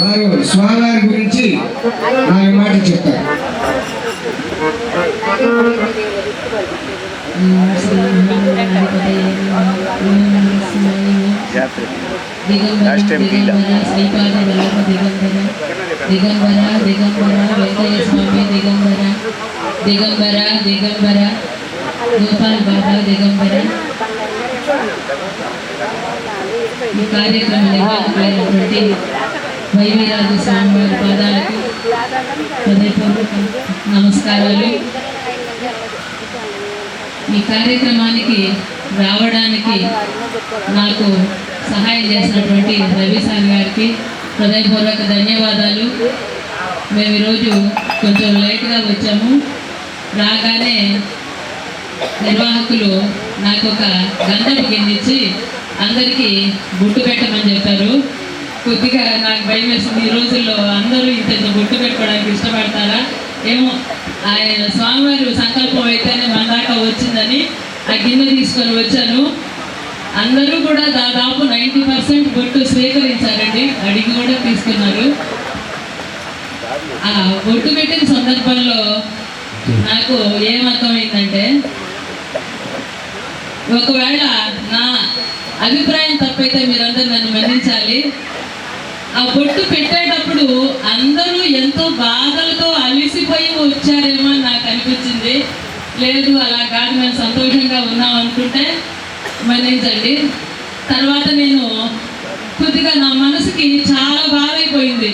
వారు స్వామివారి గురించి నాలుగు మాటలు చెప్తారు Last time Leela. Sripada Vallabha దిగంబర దిగంబర దిగంబర వెంకయ్య స్వామి దిగంబర దిగంబర దిగంబర గోపాల్ బాబా దిగంబర ఈ కార్యక్రమ నిర్వాహకులైనటువంటి స్వామి స్వామివారి పాదాలకు హృదయపూర్వక నమస్కారాలు. ఈ కార్యక్రమానికి రావడానికి నాకు సహాయం చేసినటువంటి రవి సార్ గారికి హృదయపూర్వక ధన్యవాదాలు. మేము ఈరోజు కొంచెం లేట్గా వచ్చాము. రాగానే నిర్వాహకులు నాకు ఒక గంధపు కిందిచ్చి అందరికీ గుట్టు పెట్టమని భయం వేసింది ఈ రోజుల్లో అందరూ ఇంత ఇంత బొట్టు పెట్టుకోవడానికి ఇష్టపడతారా? ఏమో ఆయన స్వామివారి సంకల్పం అయితేనే మన దాకా వచ్చిందని ఆ గిన్నె తీసుకొని వచ్చాను. అందరూ కూడా దాదాపు నైంటీ పర్సెంట్ బొట్టు స్వీకరించారండి. అడిగి కూడా తీసుకున్నారు. ఆ బొట్టు పెట్టిన సందర్భంలో నాకు ఏమర్థమైందంటే ఒకవేళ నా అభిప్రాయం తప్పైతే మీరందరూ నన్ను మన్నించాలి. ఆ బొట్టు పెట్టేటప్పుడు అందరూ ఎంతో బాధలతో అలిసిపోయి వచ్చారేమో అని నాకు అనిపించింది. లేదు అలా కాదు మేము సంతోషంగా ఉన్నాం అనుకుంటే మన్నించండి తర్వాత నేను కొద్దిగా నా మనసుకి చాలా బాధ అయిపోయింది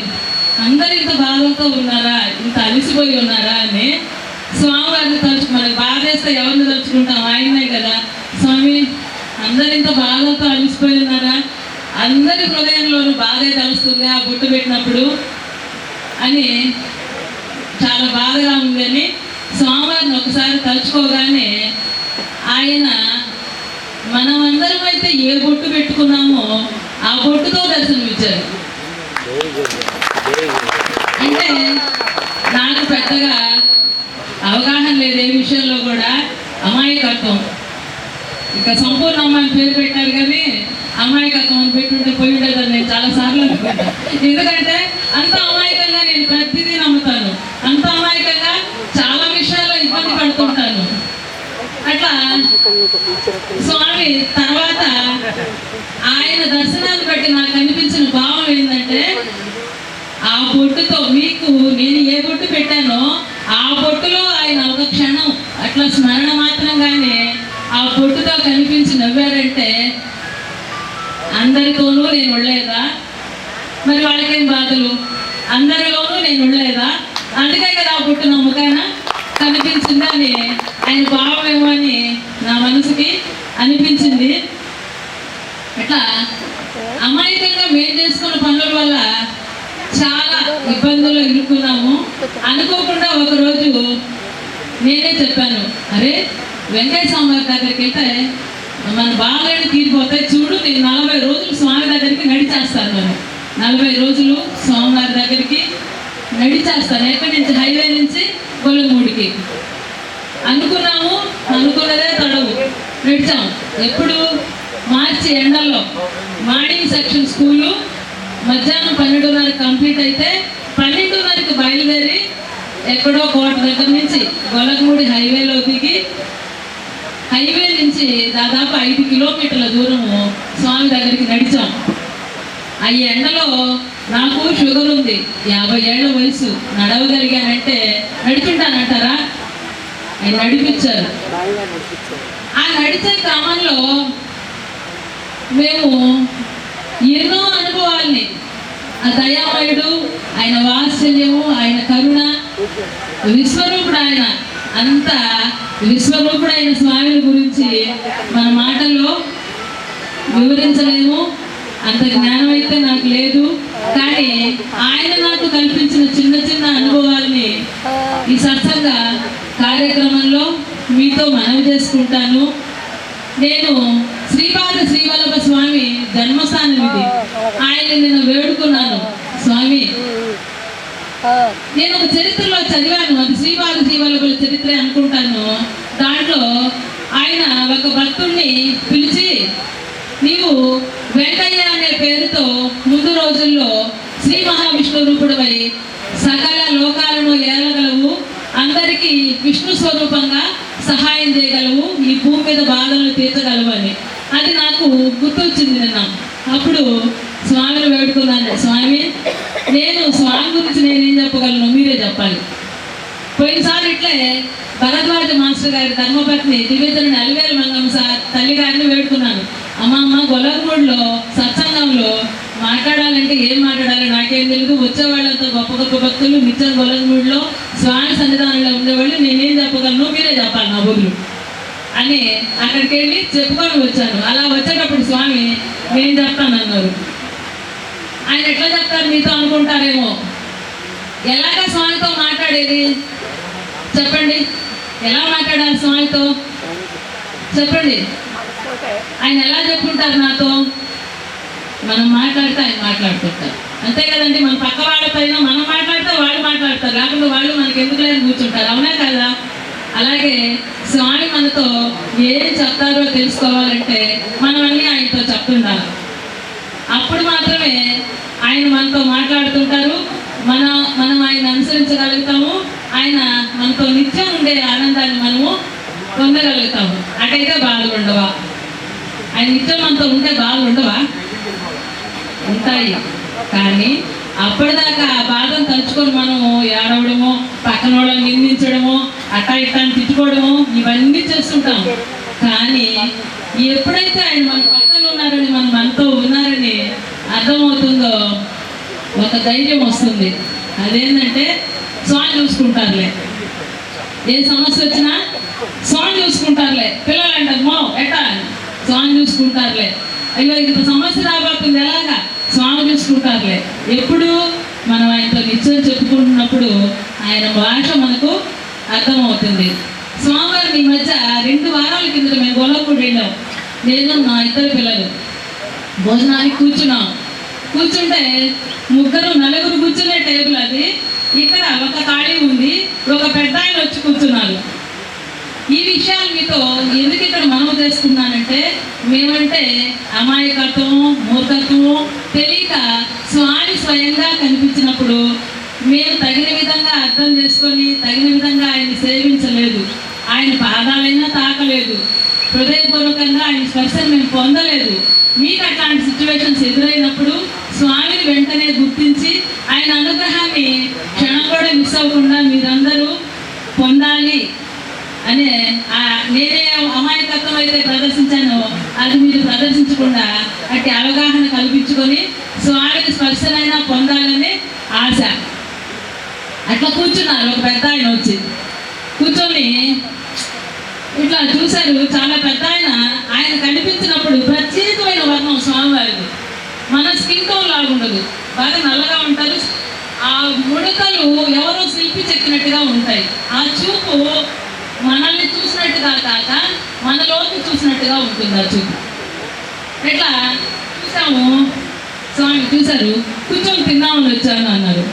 అందరు ఇంత బాధలతో ఉన్నారా? ఇంత అలిసిపోయి ఉన్నారా అని. స్వామివారిని తలుచు మనకి బాధ వేస్తే ఎవరిని తలుచుకుంటాం? ఆయనే కదా. స్వామి అందరు ఇంత బాధలతో అలిసిపోయి ఉన్నారా? అందరి హృదయంలోనూ బాధే తలుస్తుంది ఆ బొట్టు పెట్టినప్పుడు అని చాలా బాధగా ఉందని స్వామివారిని ఒకసారి తలుచుకోగానే ఆయన మనమందరం అయితే ఏ బొట్టు పెట్టుకున్నామో ఆ బొట్టుతో దర్శనమిచ్చారు అంటే నాకు పెద్దగా అవగాహన లేదు ఏ విషయంలో కూడా అమాయకత్వం. ఇక సంపూర్ణ అమ్మాయి పేరు పెట్టారు కానీ అమాయకత్వం అని పెట్టుంటే పోయి ఉండేదాన్ని నేను చాలా సార్లు అనుకుంటా. ఎందుకంటే అంత అమాయకంగా నేను ప్రతిదీ నమ్ముతాను. అంత అమాయకంగా చాలా విషయాల్లో ఇబ్బంది పడుతుంటాను. అట్లా స్వామి తర్వాత ఆయన దర్శనాన్ని బట్టి నాకు అనిపించిన భావం ఏంటంటే ఆ బొట్టుతో మీకు నేను ఏ బొట్టు పెట్టానో ఆ బొట్టులో ఆయన ఒక క్షణం అట్లా స్మరణ మాత్రంగానే ఆ బొట్టుతో కనిపించి నవ్వారంటే అందరితోనూ నేను ఉండలేదా? మరి వాళ్ళకేం బాధలు? అందరిలోనూ నేను ఉండలేదా? అందుకే కదా పుట్టిన ముఖాన కనిపించిందని ఆయన భావమేమో అని నా మనసుకి అనిపించింది. ఇట్లా అమాయకంగా మేము చేసుకున్న పనుల వల్ల చాలా ఇబ్బందులు ఇరుక్కున్నాము అనుకోకుండా ఒకరోజు నేనే చెప్పాను అరే వెంకయ్య స్వామి వారి దగ్గరికి వెళ్తే మన బాగాలేని తీరిపోతే చూడు నేను నలభై రోజులు స్వామి దగ్గరికి నడిచేస్తాను అని నలభై రోజులు స్వామివారి దగ్గరికి నడిచేస్తాను ఎక్కడి నుంచి హైవే నుంచి కొల్లమూడికి అనుకున్నాము అనుకున్నదే తడవు. నడిచాము. ఎప్పుడు? మార్చి ఎండల్లో. మార్నింగ్ సెక్షన్ స్కూలు మధ్యాహ్నం పన్నెండున్నర కంప్లీట్ అయితే పన్నెండున్నరకు బయలుదేరి ఎక్కడో కోట దగ్గర నుంచి గొలగమూడి హైవేలో దిగి హైవే నుంచి దాదాపు ఐదు కిలోమీటర్ల దూరము స్వామి దగ్గరికి నడిచాం. ఆ ఎండలో నాకు షుగర్ ఉంది. యాభై ఏళ్ళ వయసు. నడవగలిగానంటే నడుచుంటానంటారా? ఆయన నడిపించారు. ఆ నడిచే క్రమంలో మేము ఎన్నో అనుభవాల్ని ఆ దయామయుడు ఆయన వాత్సల్యము ఆయన కరుణ విశ్వరూపుడు ఆయన అంత విశ్వరూపుడైన స్వామిని గురించి మన మాటల్లో వివరించలేము. అంత జ్ఞానం అయితే నాకు లేదు. కానీ ఆయన నాకు కల్పించిన చిన్న చిన్న అనుభవాల్ని ఈ సత్సంగ కార్యక్రమంలో మీతో మనవి చేసుకుంటాను. నేను శ్రీపాద శ్రీవల్లభ స్వామి జన్మస్థానం ఇది. ఆయన నేను వేడుకున్నాను. స్వామి నేను ఒక చరిత్రలో చదివాను అది శ్రీవారి శ్రీవల్లభుల చరిత్ర అనుకుంటాను. దాంట్లో ఆయన ఒక భక్తుణ్ణి పిలిచి నీవు వెంకయ్య అనే పేరుతో ముందు రోజుల్లో శ్రీ మహావిష్ణు రూపుడవై సకల లోకాలను ఏలగలవు అందరికీ విష్ణు స్వరూపంగా సహాయం చేయగలవు ఈ భూమి మీద బాధలను తీర్చగలవు అని. అది నాకు గుర్తొచ్చింది నిన్న. అప్పుడు స్వామిని వేడుకున్నాను స్వామి నేను స్వామి గురించి నేనేం చెప్పగలను? మీరే చెప్పాలి పోయినసారి ఇట్లే భరద్వాజ మాస్టర్ గారి ధర్మపత్ని దివ్యచరణ అలివేలు మంగమ్మ సార్ తల్లి గారిని వేడుకున్నాను. అమ్మ అమ్మ సత్సంగంలో మాట్లాడాలంటే ఏం మాట్లాడాలి నాకేం తెలుగు వచ్చేవాళ్ళంతా గొప్ప గొప్ప భక్తులు నిత్యం గొల్లగూడలో స్వామి సన్నిధానంలో ఉండేవాళ్ళు. నేనేం చెప్పగలను? మీరే చెప్పాలి నా బదులు అని అక్కడికి వెళ్ళి చెప్పుకొని వచ్చాను. అలా వచ్చేటప్పుడు స్వామి నేను చెప్తాను అన్నారు ఆయన ఎట్లా చెప్తారు మీతో అనుకుంటారేమో? ఎలాగ స్వామితో మాట్లాడేది? చెప్పండి. ఎలా మాట్లాడాలి స్వామితో? చెప్పండి. ఆయన ఎలా చెప్పుకుంటారు నాతో? మనం మాట్లాడితే ఆయన మాట్లాడుతుంటారు అంతే కదండి మన పక్క వాళ్ళపైన మనం మాట్లాడితే వాళ్ళు మాట్లాడతారు. లేకుంటే వాళ్ళు మనకి ఎందుకు లేని కూర్చుంటారు? అవునా కదా? అలాగే స్వామి మనతో ఏం చెప్తారో తెలుసుకోవాలంటే మనం అన్నీ ఆయనతో చెప్తుండాలి. అప్పుడు మాత్రమే ఆయన మనతో మాట్లాడుతుంటారు. మన మనం ఆయన అనుసరించగలుగుతాము. ఆయన మనతో నిత్యం ఉండే ఆనందాన్ని మనము పొందగలుగుతాము. అటైతే బాధలు ఉండవా? ఆయన నిత్యం మనతో ఉంటే బాధలు ఉండవా? ఉంటాయి. కానీ అప్పటిదాకా ఆ బాధను తలుచుకొని మనము ఏడవడము పక్కన వాళ్ళని నిందించడము అట్టా ఇట్టా అని తిట్టుకోవడము ఇవన్నీ చేస్తుంటాము కానీ ఎప్పుడైతే ఆయన మన పక్కన ఉన్నారని మన మనతో ఉన్నారని అర్థమవుతుందో ఒక ధైర్యం వస్తుంది. అదేంటంటే స్వామి చూసుకుంటారులే. ఏ సమస్య వచ్చినా స్వామి చూసుకుంటారులే. పిల్లలు అంటారు మో ఎట్టా? స్వామి చూసుకుంటారులే. అయ్యో ఇంత సమస్య రాబోతుంది ఎలాగా? స్వామి చూసుకుంటారులే. ఎప్పుడు మనం ఆయనతో నిత్యం చెప్పుకుంటున్నప్పుడు ఆయన భాష మనకు అర్థమవుతుంది. స్వామివారిని ఈ మధ్య రెండు వారాల కిందట మేము గొల్లపూడి వెళ్ళాం. నేను నా ఇద్దరు పిల్లలు. భోజనానికి కూర్చున్నాం. కూర్చుంటే ముగ్గురు నలుగురు కూర్చునే టేబుల్ అది. ఇక్కడ ఒక ఖాళీ ఉంది. ఒక పెద్ద ఆయన వచ్చి కూర్చున్నారు. ఈ విషయాలు మీతో ఎందుకు ఇక్కడ మనము చేసుకున్నానంటే మేమంటే అమాయకత్వం మూర్ఖత్వం తెలియక స్వామి స్వయంగా కనిపించినప్పుడు మేము తగిన విధంగా అర్థం చేసుకొని తగిన విధంగా ఆయన ఆయన పాదాలైనా తాకలేదు. హృదయపూర్వకంగా ఆయన స్పర్శను మేము పొందలేదు. మీకు అట్లాంటి సిచ్యువేషన్స్ ఎదురైనప్పుడు స్వామిని వెంటనే గుర్తించి ఆయన అనుగ్రహాన్ని క్షణం కూడా మిస్ అవ్వకుండా మీరందరూ పొందాలి అనే నేనే అమాయకత్వం అయితే ప్రదర్శించానో అది మీరు ప్రదర్శించకుండా అట్టి అవగాహన కల్పించుకొని స్వామిని స్పర్శనైనా పొందాలని ఆశ. అట్లా కూర్చున్నారు. ఒక పెద్ద ఆయన వచ్చి. కూర్చొని ఇట్లా చూశారు చాలా పెద్ద ఆయన. ఆయన కనిపించినప్పుడు ప్రత్యేకమైన వర్ణం స్వామివారిది. మన స్కిన్ టోన్ లాగుండదు బాగా నల్లగా ఉంటారు ఆ ముడతలు ఎవరో శిల్పి చెక్కినట్టుగా ఉంటాయి. ఆ చూపు మనల్ని చూసినట్టుగా కాక మనలోకి చూసినట్టుగా ఉంటుంది ఆ చూపు. ఇట్లా చూసాము స్వామి చూశారు. కూర్చొని తిందామని వచ్చాను అన్నారు.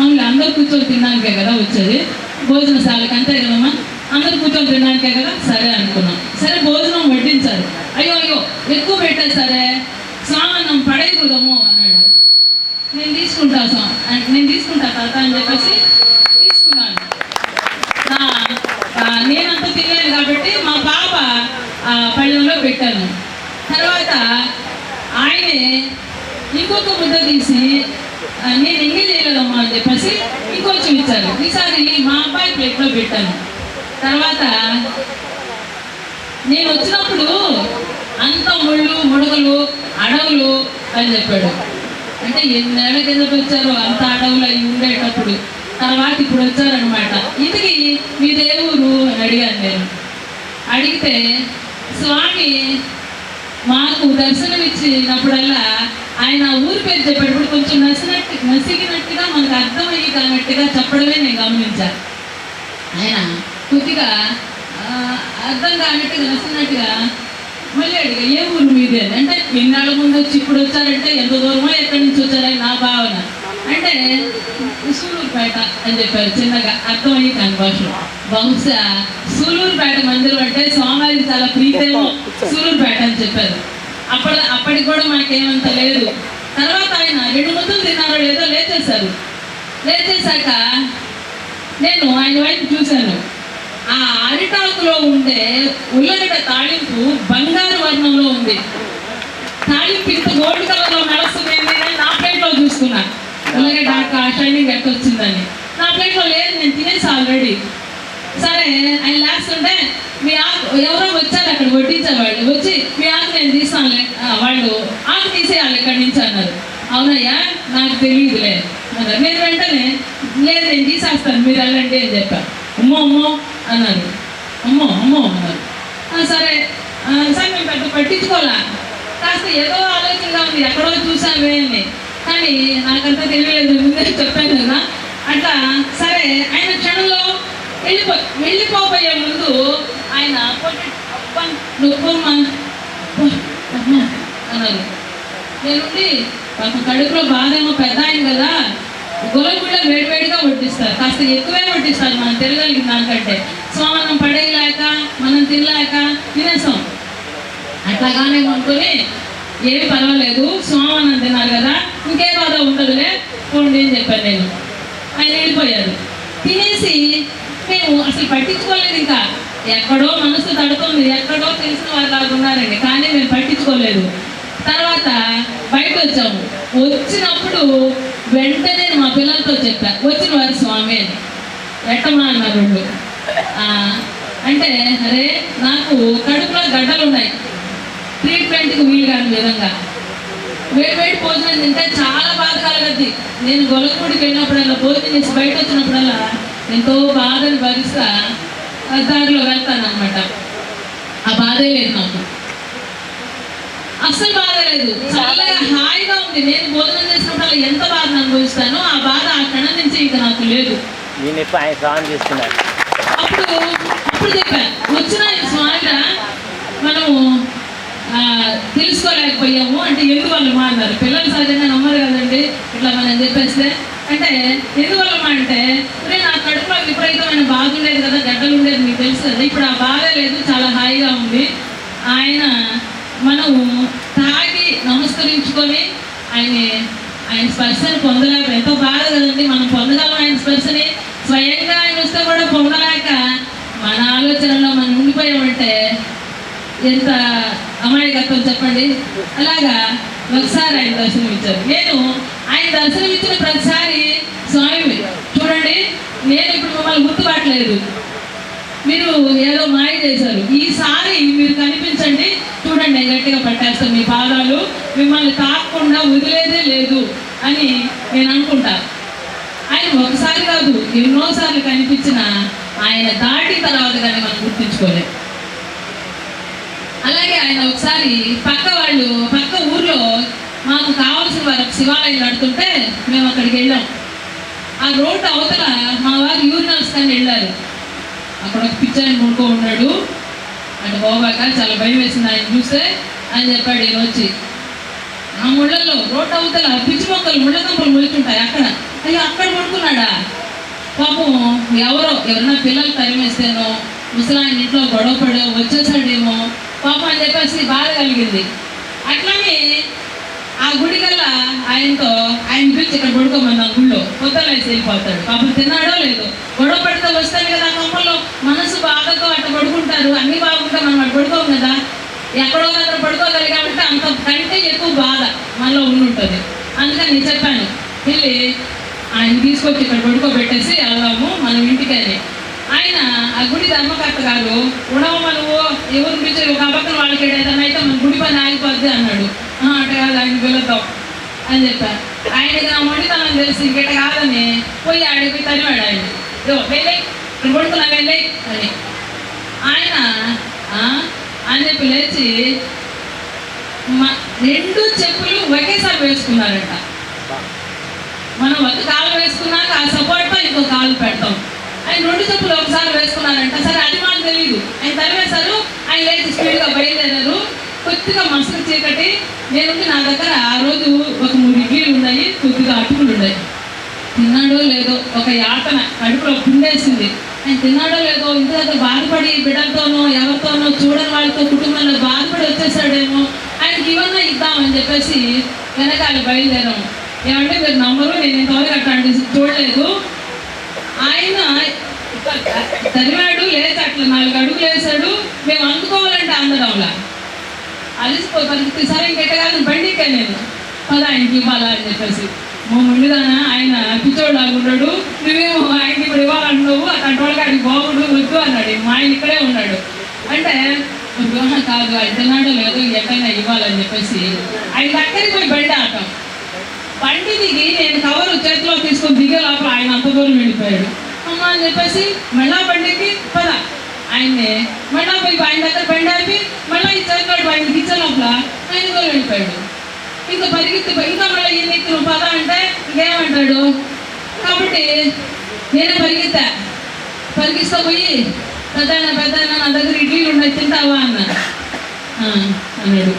అవును అందరూ కూర్చొని తినడానికే కదా వచ్చేది. భోజనశాలకు అంతే కదమ్మా? అందరు కూర్చొని తినడానికే కదా? సరే అనుకున్నాం. సరే భోజనం వడ్డించారు. అయ్యో అయ్యో ఎక్కువ పెట్టారు సరే. స్వామన్నం పడేయకూడదమ్మో అన్నాడు. నేను తీసుకుంటా సా నేను తీసుకుంటా తాత అని చెప్పేసి తీసుకున్నాను. నేనంతా తినలేను కాబట్టి మా పాప పళ్ళెంలో పెట్టాను. తర్వాత ఆయనే ఇంకొక ముద్ద తీసి నేను ఎంగిల్ చేయలేదమ్మా అని చెప్పేసి ఇంకొంచెం ఇచ్చాను ఈసారి మా అబ్బాయి ప్లేట్లో పెట్టాను. తర్వాత నేను వచ్చినప్పుడు అంత ముళ్ళు ముడుగులు అడవులు అని చెప్పాడు. అంటే ఎన్నేళ్ళ కిందట వచ్చారో అంత అడవులు అవి ఉండేటప్పుడు. తర్వాత ఇప్పుడు వచ్చారనమాట ఇంటికి మీదే ఊరు అని అడిగాను నేను. అడిగితే స్వామి మాకు దర్శనం ఇచ్చినప్పుడల్లా ఆయన ఊరి పేరు చెప్పేటప్పుడు కొంచెం నసినట్టు నసిగినట్టుగా మనకు అర్థమయ్యి కానట్టుగా చెప్పడమే నేను గమనించాను. ఆయన కొద్దిగా అర్థం కానట్టుగా నచ్చినట్టుగా మళ్ళీ అడిగా ఏ ఊరు మీది? అని. అంటే ఎన్నాళ్ళ ముందు వచ్చి ఇప్పుడు వచ్చారంటే ఎంత దూరమో ఎక్కడి నుంచి వచ్చారని నా భావన. అంటే సూలూరుపేట అని చెప్పారు చిన్నగా అర్థమయ్యి కాని భాషలో. బహుశా సూలూరుపేట మందిరం అంటే స్వామివారికి చాలా ప్రీతేమో సూలూరుపేట అని చెప్పారు. అప్పటి అప్పటికి కూడా మనకేమంత లేదు. తర్వాత ఆయన రెండు ముద్దలు తిన్నారో లేదో లేచేశారు. లేచేశాక నేను ఆయన వైపు చూశాను. ఆ అరిటాకులో ఉండే ఉల్లగడ్డ తాళింపు బంగారు వర్ణంలో ఉంది. తాళింపు ఇంత గోల్డ్ కలర్లో నడుస్తుంది నా ప్లేట్లో చూసుకున్నా. ఉల్లగడ్డ ఆ షైనింగ్ ఎట్ట వచ్చిందని. నా ప్లేట్లో లేదు నేను తినేసి ఆల్రెడీ సరే ఆయన లేస్తుంటే మీ ఆకు ఎవరో వచ్చారు అక్కడ వడ్డించేవాళ్ళు వచ్చి మీ ఆకు నేను తీస్తానులే. వాళ్ళు ఆకు తీసేయాలి ఇక్కడి నుంచి అన్నారు. అవునయ్యా నాకు తెలియదులే. అన్నారు. నేను వెంటనే లేదు నేను తీసేస్తాను మీరు వెళ్ళండి అని చెప్పాను అమ్మో అమ్మో అన్నారు అమ్మో అమ్మో అన్నారు సరే సరే మేము పెద్ద పట్టించుకోవాలా కాస్త ఏదో ఆలోచనగా ఉంది ఎక్కడో చూసామే అని. కానీ నాకంతా తెలియలేదు ముందే చెప్పాను కదా. అట్లా సరే ఆయన క్షణంలో వెళ్ళిపో వెళ్ళిపోబోయే ముందు ఆయన "పొట్టి, అబ్బా, నువ్వు అన్నారు నేనుండి పాప కడుపులో బాధేమో పెద్ద ఆయన కదా. గొలగుళ్ళ వేడివేడిగా వడ్డిస్తారు. కాస్త ఎక్కువే వడ్డిస్తారు మనం తిరగలిగిన దానికంటే. సోమనం పడేయలేక మనం తినలేక తినేసాం అట్లాగానే అనుకొని ఏం పర్వాలేదు. సోమవారం తిన్నారు కదా. ఇంకే బాధ ఉండదులే. పోండి అని చెప్పాను నేను. ఆయన వెళ్ళిపోయారు. తినేసి మేము అసలు పట్టించుకోలేదు ఇంకా. ఎక్కడో మనసు తడుతుంది. ఎక్కడో తెలిసిన వారు లాగా కానీ మేము పట్టించుకోలేదు. తర్వాత బయట వచ్చాము వచ్చినప్పుడు వెంటనే మా పిల్లలతో చెప్పా వచ్చిన వారు స్వామి అని. ఎట్టమా అన్నారు వాళ్ళు. అంటే అరే నాకు కడుపులో గడ్డలు ఉన్నాయి. ట్రీట్మెంట్కి వీలు కాని విధంగా. వేడి వేడి భోజనం తింటే చాలా బాధ కలగద్ది. నేను గొలగూడికి వెళ్ళినప్పుడల్లా భోజనం చేసి బయట వచ్చినప్పుడల్లా ఎంతో బాధను భరిస్తా దారిలో వెళ్తాను అనమాట ఆ బాధే లేదు నాకు అస్సలు బాధ లేదు చల్లగా హాయిగా ఉంది. నేను భోజనం చేసినప్పుడల్లా ఎంత బాధను అనుభవిస్తానో ఆ బాధ ఆ క్షణం నుంచి ఇక నాకు లేదు. అప్పుడు అప్పుడు చెప్పా. వచ్చిన స్వామిరా మనము తెలుసుకోలేకపోయాము అంటే ఎందువల్లమా అన్నారు. పిల్లలు సహజంగా నమ్మరు కదండి. ఇట్లా మనం చెప్పేస్తే. అంటే ఎందువల్లమా అంటే "ఒరే, నా కడుపులో విపరీతమైన బాధ ఉండేది కదా గడ్డలు ఉండేది మీకు తెలుసు కదా. ఇప్పుడు ఆ బాధ లేదు. చాలా హాయిగా ఉంది. ఆయన మనము తాగి నమస్కరించుకొని ఆయన ఆయన స్పర్శను పొందలేక ఎంతో బాధ కదండి మనం పొందగలం ఆయన స్పర్శని? స్వయంగా ఆయన వస్తే కూడా పొందలేక మన ఆలోచనలో మనం ఉండిపోయామంటే ఎంత అమాయకత్వం చెప్పండి? అలాగా ఒకసారి ఆయన దర్శనం ఇచ్చారు నేను ఆయన దర్శనం ఇచ్చిన ప్రతిసారి స్వామి చూడండి నేను ఇప్పుడు మిమ్మల్ని గుర్తుపట్టలేదు. మీరు ఏదో మాయ చేశారు. ఈసారి మీరు కనిపించండి. చూడండి నేను గట్టిగా పట్టేస్తాను మీ పాదాలు. మిమ్మల్ని తాకకుండా వదిలేదే లేదు అని నేను అనుకుంటా. ఆయన ఒకసారి కాదు ఎన్నోసార్లు కనిపించిన ఆయన దాటి తర్వాత కానీ మనం గుర్తించుకోలేదు అలాగే ఆయన ఒకసారి పక్క వాళ్ళు పక్క ఊర్లో మాకు కావాల్సిన వారు శివాలయం కడుతుంటే మేము అక్కడికి వెళ్ళాం. ఆ రోడ్డు అవతల మా వారు యూరినల్స్ కానీ వెళ్ళారు. అక్కడ ఒక పిచ్చాయన కొనుక్కో ఉన్నాడు. అటు పోవాక చాలా భయం వేసింది ఆయన చూస్తే. ఆయన చెప్పాడు ఈయన వచ్చి ఆ ముళ్ళల్లో రోడ్డు అవతల పిచ్చి మొక్కలు ముళ్ళ కంపలు మొలుచుంటాయి అక్కడ. అయ్యో అక్కడ పడుకున్నాడా పాపం ఎవరో ఎవరైనా పిల్లలు తరిమేస్తేనో ముసలాయన ఇంట్లో గొడవ పడో వచ్చేసాడేమో. పాపం అని చెప్పేసి బాధ కలిగింది. అట్లానే ఆ గుడికల్లా ఆయనతో ఆయన పిలిచి ఇక్కడ పడుకోమన్నా గుళ్ళో వెళ్ళిపోతాడు పాపం తిన్నాడో లేదో. గొడవ పడితే వస్తాయి కదా ఆ కొమ్మల్లో మనసు బాధతో అట్ట పడుకుంటారు. అన్ని బాగుంటే మనం అటు పడుకోం కదా. ఎక్కడో దగ్గర పడుకోగలిగామంటే అంత కంటే ఎక్కువ బాధ మనలో ఉండి ఉంటుంది అందుకని నేను చెప్పాను వెళ్ళి ఆయన తీసుకొచ్చి ఇక్కడ పడుకోబెట్టేసి వెళ్దాము మనం ఇంటికి అని ఆయన ఆ గుడి ధర్మకర్త గారు ఉండవమ్మ నువ్వు ఎవరు పిలిచి ఒక అబద్ధం వాళ్ళకి ఏదైనా అయితే మన గుడి పని ఆగిపోద్ది అన్నాడు. "ఆ, అటు కాదు ఆయన పిలుద్దాం. అని చెప్పాను. ఆయనకి నా మొండితనం తెలిసి ఇంకెట కాదని పోయి ఆడికి పోయి తరివాడు ఆయన వెళ్ళే వెళ్ళి వెళ్ళే అని. ఆయన "ఆ?" అని చెప్పి లేచి రెండు చెప్పులు ఒకేసారి వేసుకున్నారంట. మనం ఒక కాలు వేసుకున్నాక ఆ సపోర్ట్తో ఇంకో కాలు పెడతాం. ఆయన రెండు చెప్పులు ఒకసారి వేసుకున్నారంట. సరే అది మాకు తెలియదు ఆయన తరివేశారు ఆయన లేచి స్పీడ్గా బయలుదేరారు. కొద్దిగా మసలు చీకటి నేనుండి నా దగ్గర ఆ రోజు ఒక మూడు ఇడ్లీలు ఉన్నాయి కొద్దిగా అటుకులు ఉన్నాయి. తిన్నాడో లేదో ఒక యాతన కడుపులో కుండేసింది ఆయన తిన్నాడో లేదో ఇంటి దగ్గర బాధపడి బిడ్డలతోనో ఎవరితోనో చూడని వాళ్ళతో కుటుంబంలో బాధపడి వచ్చేసాడేమో ఆయనకి ఇవన్నా ఇద్దామని చెప్పేసి వెనకాల బయలుదేరాము ఏమంటే మీరు నమ్మరు నేను ఇంతవరకు అట్లాంటి చూడలేదు. ఆయన తరివాడు లేచి అట్లా నాలుగు అడుగులు వేసాడు మేము అందుకోవాలంటే అందడంలా అలిసిపోయి పరిస్థితి సరే ఇంకెట్టగాదు బండి నేను. పద ఆయనకి ఇవ్వాలా అని చెప్పేసి. మా ముందుగాన ఆయన పిచ్చోడు లాగున్నాడు నువ్వేమో ఆయనకి ఇప్పుడు ఇవ్వాలంటున్నావు అతని వాళ్ళకి అడిగి బాగుడు వద్దు అన్నాడు. మా ఆయన ఇక్కడే ఉన్నాడు. అంటే "ఆహా, కాదు ఆయన లేదు ఎక్కడైనా ఇవ్వాలని చెప్పేసి. ఆయన దగ్గరికి పోయి బండి ఆటం బండి దిగి నేను కవర్ చేతిలో తీసుకొని దిగే లోపల ఆయన అంత దూరం వెళ్ళిపోయాడు. అమ్మ అని చెప్పేసి మళ్ళా బండికి పద. ఆయన్ని మళ్ళా పోయి ఆయన దగ్గర బండి ఆపి మళ్ళీ ఈ చేతిలో ఆయనకి ఇచ్చే లోపల. ఆయన కూడా వెళ్ళిపోయాడు. ఇంకా పరిగెత్తి ఇంకా మళ్ళీ ఈయన ఎక్కి పద అంటే ఇంకేమంటాడు? కాబట్టి నేనే పరిగెత్తా. పరిగిస్తా పోయి పెద్దాయన పెద్దాయన నా దగ్గర ఇడ్లీలు ఉన్నాయి తింటావా? అన్న. అన్నాడు.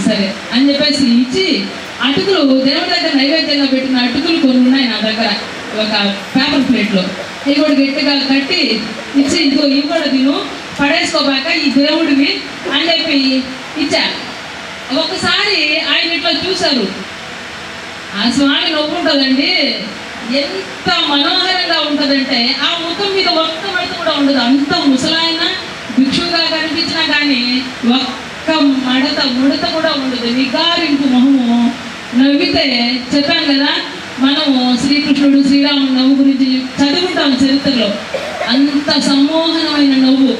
సరే. అని చెప్పేసి ఇచ్చి అటుకులు దేవుడి దగ్గర నైవేద్యంగా పెట్టిన అటుకులు కొన్ని ఉన్నాయి నా దగ్గర. ఒక పేపర్ ప్లేట్లో. ఇవి కూడా గట్టిగా కట్టి ఇచ్చి ఇదిగో ఇవి కూడా తిను పడేసుకోబాక ఈ దేవుడివి అని చెప్పి ఇచ్చా. ఒకసారి ఆయన ఇట్లా చూశారు. ఆ స్వామి నవ్వుంటుందండి. ఎంత మనోహరంగా ఉంటుందంటే ఆ ముఖం మీద ఒక్క మడత కూడా ఉండదు. అంత ముసలాయన భిక్షుగా కనిపించినా కానీ ఒక్క మడత ముడత కూడా ఉండదు. నిగారింపు మొహము నవ్వితే చెప్పాను కదా మనము శ్రీకృష్ణుడు శ్రీరాముడు నవ్వు గురించి చదువుకుంటాం చరిత్రలో. అంత సమ్మోహనమైన నవ్వు.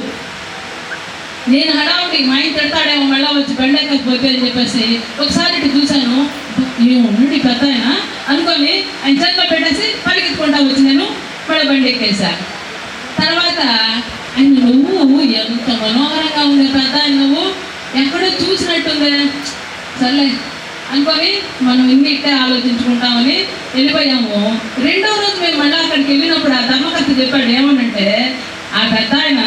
నేను హడావుడి మా ఇంటి తిడతాడేమో మళ్ళా వచ్చి బెండకపోతే అని చెప్పేసి ఒకసారి ఇటు చూశాను. ఏముండి పెద్ద ఆయన అనుకొని ఆయన చేతిలో పెట్టేసి పరిగెత్తుకుంటా వచ్చి నేను మళ్ళీ బండి తర్వాత ఆయన నువ్వు ఎంత మనోహరంగా ఉంది పెద్ద ఆయన నువ్వు. ఎక్కడో చూసినట్టుంది. సర్లే అనుకొని మనం ఇన్ని ఇట్టే ఆలోచించుకుంటామని వెళ్ళిపోయాము. రెండో రోజు మేము మళ్ళీ అక్కడికి వెళ్ళినప్పుడు ఆ ధర్మకర్త చెప్పాడు ఏమనంటే ఆ పెద్ద ఆయన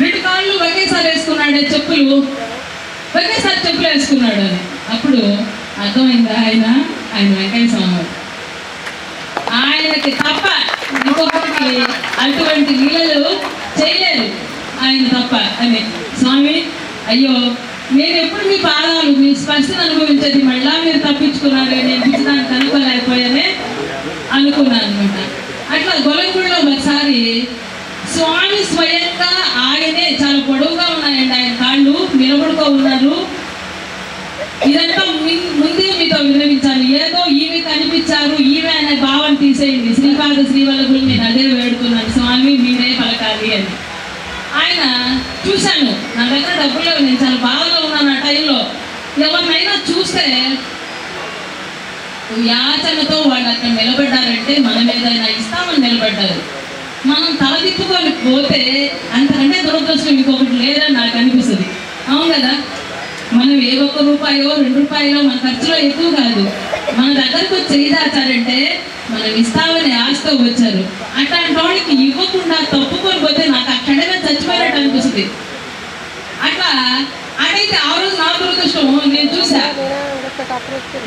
రెండు కాళ్ళు ఒకేసారి వేసుకున్నాడే చెప్పులు. ఒకేసారి చెప్పులు వేసుకున్నాడు అని. అప్పుడు అర్థమైందా ఆయన? ఆయన వెంకయ్య స్వామి. ఆయనకి తప్ప ఇంకొకరికి అటువంటి లీలలు చేయలేదు ఆయన తప్ప అని. స్వామి అయ్యో నేను ఎప్పుడు మీ పాదాలు మీ స్పర్శను అనుభవించేది మళ్ళా మీరు తప్పించుకున్నారు నేను దానికి అనుకోలేకపోయానే అనుకున్నాను అనమాట. అట్లా గొలగూడలో ఒకసారి స్వామి స్వయంగా ఆయనే చాలా పొడవుగా ఉన్నాయండి ఆయన కాళ్ళు నిలబడుకో ఉన్నారు ఇదంతా ముందే మీతో విన్నవించాను. ఏదో ఈమె కనిపించారు ఈమె అనే భావం తీసేయండి. శ్రీపాద శ్రీవల్లభులు నేను అదే వేడుకున్నాను. స్వామి మీరే పలకాలి అని. ఆయన చూశాను. నా దగ్గర డబ్బులు లేవు నేను చాలా బాధలో ఉన్నాను ఆ టైంలో. ఎవరినైనా చూస్తే యాచనతో వాళ్ళు అక్కడ నిలబడ్డారంటే మనం ఏదైనా ఇస్తామని నిలబడ్డారు. మనం తల తిప్పుకొని పోతే అంతకంటే దురదృష్టం ఇంకొకటి లేదని నాకు అనిపిస్తుంది. అవును కదా? మనం ఏ ఒక్క రూపాయో రెండు రూపాయలో మన ఖర్చులో ఎక్కువ కాదు. మన దగ్గరకు వచ్చి చేదాచారంటే మనం ఇస్తామని ఆశతో వచ్చారు. అట్లాంటి వాడికి ఇవ్వకుండా తప్పుకొని పోతే నాకు అక్కడే చచ్చిపోయినట్టు అనిపిస్తుంది. అట్లా అటైతే ఆ రోజు నా దురదృష్టం నేను చూసా.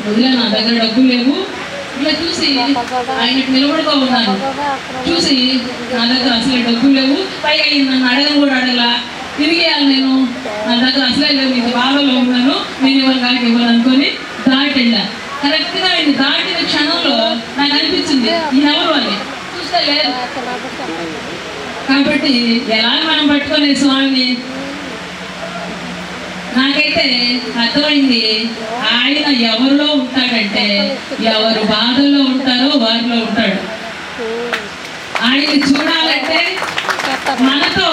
వదిలే నా దగ్గర డబ్బులు లేవు. ఇట్లా చూసి ఆయనకు నిలబడుతూ ఉన్నాను. చూసి నా దగ్గర అసలే డబ్బులు లేవు. పైగా నన్ను అడగను కూడా అడగలా. తిరిగేయాలి నేను. నా దగ్గర అసలే లేవు. నీకు బాధలో ఉన్నాను. నేను ఇవ్వను కాక ఇవ్వను అనుకొని దాటి వెళ్ళా కరెక్ట్గా ఆయన దాటిన క్షణంలో నాకు అనిపించింది ఎవరు అని. చూస్తే లేదు. కాబట్టి ఎలా మనం పట్టుకోలేదు స్వామిని? నాకైతే అర్థమైంది ఆయన ఎవరిలో ఉంటాడంటే ఎవరు బాధల్లో ఉంటారో వారిలో ఉంటాడు. ఆయన చూడాలంటే మనతో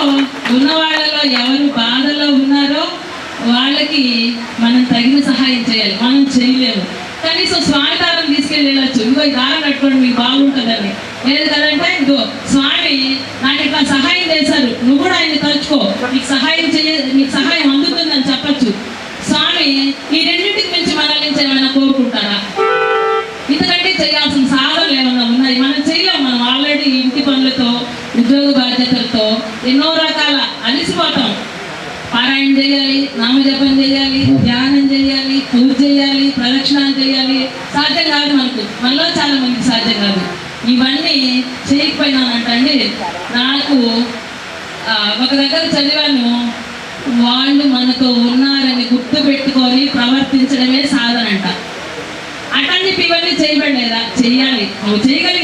ఉన్న వాళ్ళలో ఎవరు బాధలో ఉన్నారో వాళ్ళకి మనం తగిన సహాయం చేయాలి. మనం చేయలేము. కనీసం స్వామి దారం తీసుకెళ్ళి వెళ్ళచ్చు. ఇగో ఈ దారం కట్టుకోండి మీకు బాగుంటుందని. లేదు కదంటే ఇగో స్వామి నాకు ఇట్లా సహాయం చేశారు. నువ్వు కూడా ఆయన తలుచుకో. నీకు సహాయం చేయ నీకు సహాయం అందుతుందని చెప్పచ్చు. స్వామి ఈ రెండింటికి మించి మన నుంచి ఏమైనా కోరుకుంటారా? ఇంతకంటే చేయాల్సిన సాధనలు ఏమైనా ఉన్నాయి? మనం చేయలేం. మనం ఆల్రెడీ ఇంటి పనులతో ఉద్యోగ బాధ్యతలతో ఎన్నో రకాల అలసిపోతాం. పారాయణ చేయాలి నామజపం చేయాలి ధ్యానం చేయాలి పూజ చేయాలి ప్రదక్షిణాలు చేయాలి. సాధ్యం కాదు మనకు. మనలో చాలా మందికి సాధ్యం కాదు. ఇవన్నీ చేయకపోయినానంటండి నాకు ఒక దగ్గర చదివాను వాళ్ళు మనతో ఉన్నారని గుర్తు పెట్టుకొని ప్రవర్తించడమే సాధనంట. అంట చెప్పి ఇవన్నీ చేయబడలేదా? చెయ్యాలి. నువ్వు చేయగలిగిన